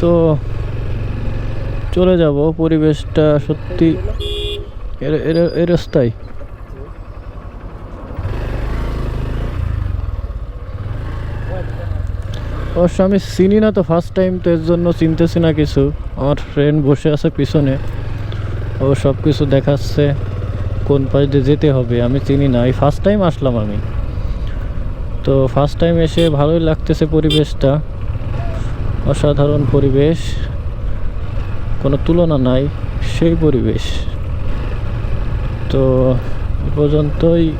তো চলে যাব। পরিবেশটা সত্যি এ রাস্তায় অবশ্য আমি চিনি না তো ফার্স্ট টাইম তো এর জন্য চিনতেছি না কিছু। আমার ফ্রেন্ড বসে আছে পিছনে। ও সব কিছু দেখাচ্ছে কোন পাশ দিয়ে যেতে হবে, আমি চিনি না। এই ফার্স্ট টাইম আসলাম আমি। তো ফার্স্ট টাইম এসে ভালোই লাগতেছে পরিবেশটা। অসাধারণ পরিবেশ, কোনো তুলনা নাই, সেই পরিবেশ। তো এ পর্যন্তই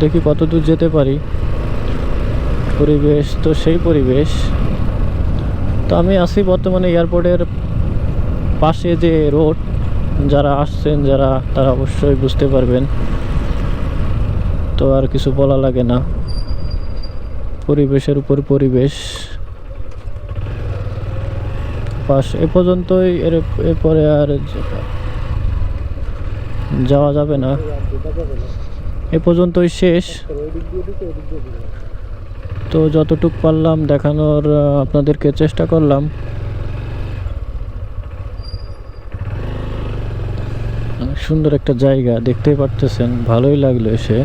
দেখি কত দূর যেতে পারি। পরিবেশ তো সেই পরিবেশ। তো আমি আছি বর্তমানে এয়ারপোর্টের পাশে যে রোড, যারা আসছেন, যারা, তারা অবশ্যই বুঝতে পারবেন। তো আর কিছু বলা লাগে না। পরিবেশের উপর পরিবেশ। পাশ এ পর্যন্তই, এর এরপরে আর যাওয়া যাবে না। এ পর্যন্তই শেষ। তো যতটুক পারলাম দেখানোর আপনাদেরকে চেষ্টা করলাম। সুন্দর একটা জায়গা, দেখতেই পারতেছেন, ভালোই লাগল এসে।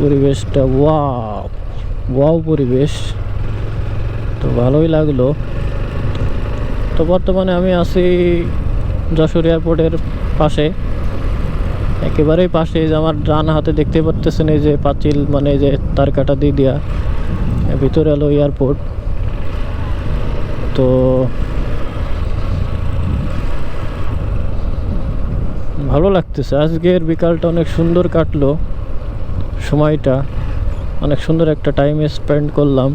পরিবেশটা, ওয়াও ওয়াও পরিবেশ। তো ভালোই লাগল। তো বর্তমানে আমি আছি যশোর এয়ারপোর্টের পাশে। একেবারেই পাশে যে আমার ডান হাতে দেখতে পারতেছেন এই যে পাঁচিল মানে যে তার কাটা দিয়ে দেওয়া ভিতরে এলো এয়ারপোর্ট। তো ভালো লাগতেছে। আজকের বিকালটা অনেক সুন্দর কাটলো। সময়টা, অনেক সুন্দর একটা টাইম স্পেন্ড করলাম।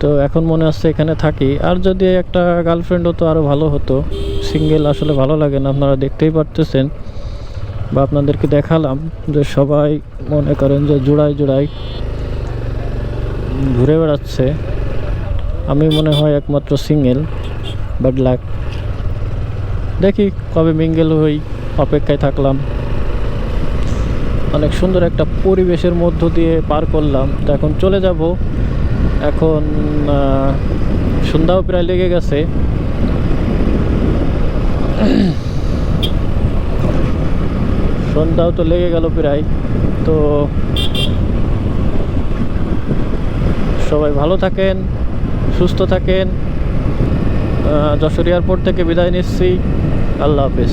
তো এখন মনে হচ্ছে এখানে থাকি। আর যদি একটা গার্লফ্রেন্ড হতো আরও ভালো হতো। সিঙ্গেল আসলে ভালো লাগে না, আপনারা দেখতেই পারতেছেন। বা আপনাদেরকে দেখালাম যে সবাই মনে করেন যে জোড়াই জোড়াই ঘুরে বেড়াচ্ছে। আমি মনে হয় একমাত্র সিঙ্গেল ব্যাড লাক দেখি কবে মিঙ্গেল হই, অপেক্ষায় থাকলাম। অনেক সুন্দর একটা পরিবেশের মধ্য দিয়ে পার করলাম। তো এখন চলে যাব। এখন সন্ধ্যাও প্রায় লেগে গেছে। সন্ধ্যাও তো লেগে গেল প্রায়। তো সবাই ভালো থাকেন, সুস্থ থাকেন। যশোর এয়ারপোর্ট থেকে বিদায় নিচ্ছি। আল্লাহ হাফেজ।